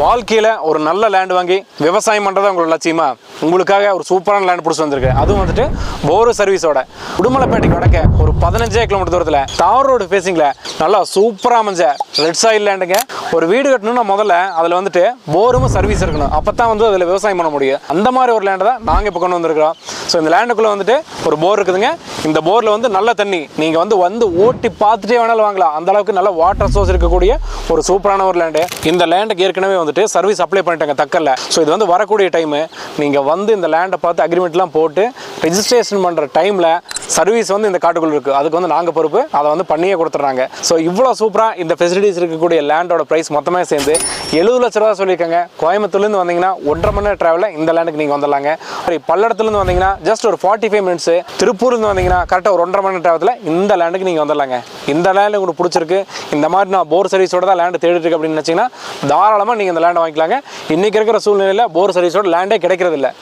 வாழ்க்கையில் ஒரு நல்ல லேண்ட் வாங்கி விவசாயம் பண்ணுறது உங்களோட லட்சியமா? உங்களுக்காக ஒரு சூப்பரான லேண்ட் பிடிச்சி வந்திருக்கு. அதுவும் வந்துட்டு போரு சர்வீஸோட உடுமலைப்பேட்டைக்கு வடக்க ஒரு பதினஞ்சே கிலோமீட்டர் தூரத்தில் தார் ரோடு ஃபேஸிங்கில் நல்லா சூப்பராக அமைஞ்ச ரெட் சாயில் லேண்டுங்க ஒரு வீடு கட்டணும்னா முதல்ல அதில் வந்துட்டு போரும் சர்வீஸ் இருக்கணும். அப்போ தான் வந்து அதில் விவசாயம் பண்ண முடியும். அந்த மாதிரி ஒரு லேண்டை தான் நாங்கள் இப்போ கொண்டு வந்திருக்கிறோம். ஸோ இந்த லேண்டுக்குள்ளே வந்துட்டு ஒரு போர் இருக்குதுங்க. இந்த போரில் வந்து நல்ல தண்ணி. நீங்கள் வந்து வந்து ஓட்டி பார்த்துட்டே வேணாலும் வாங்கலாம். அந்த அளவுக்கு நல்ல வாட்டர் சோர்ஸ் இருக்கக்கூடிய ஒரு சூப்பரான ஒரு லேண்டு இந்த லேண்டுக்கு ஏற்கனவே வந்துட்டு சர்வீஸ் அப்ளை பண்ணிட்டாங்க தக்கல்ல. ஸோ இது வந்து வரக்கூடிய டைமு நீங்கள் வந்து இந்த லேண்டை பார்த்து அக்ரிமெண்ட்லாம் போட்டு ரெஜிஸ்ட்ரேஷன் பண்ணுற டைமில் சர்வீஸ் வந்து இந்த காட்டுக்குள் இருக்குது அதுக்கு வந்து நாங்கள் பொறுப்பு. அதை வந்து பண்ணியே கொடுத்துட்றாங்க. ஸோ இவ்வளோ சூப்பராக இந்த ஃபெசிலிட்டிஸ் இருக்கக்கூடிய லேண்டோட ப்ரைஸ் மொத்தமே சேர்ந்து எழுபது லட்ச ரூபா சொல்லியிருக்காங்க. கோயம்புத்தூர்லேருந்து வந்தீங்கன்னா ஒன்றரை மணி நேரம் ட்ராவலில் இந்த லேண்டுக்கு நீங்கள் வந்துடலாங்க. சரி பல்லடத்துலேருந்து வந்தீங்கன்னா ஜஸ்ட் ஒரு ஃபார்ட்டி ஃபைவ் மினிட்ஸ் திருப்பூர்லேருந்து வந்தீங்கன்னா கரெக்டாக ஒரு ஒன்றரை மணி நேரம் ட்ராவலில் இந்த லேண்டுக்கு நீங்கள் வந்துடலாங்க. இந்த லேண்டு உங்களுக்கு பிடிச்சிருக்கு. இந்த மாதிரி நான் போர் சர்வீஸோட தான் லேண்டு தேடிட்டு இருக்கு அப்படின்னு நினச்சிங்கன்னா தாராளமாக நீங்கள் இந்த லேண்டை வாங்கிக்கலாங்க. இன்றைக்கி இருக்கிற சூழ்நிலையில் போர் சர்வீஸோட லேண்டே கிடைக்கிறது இல்லை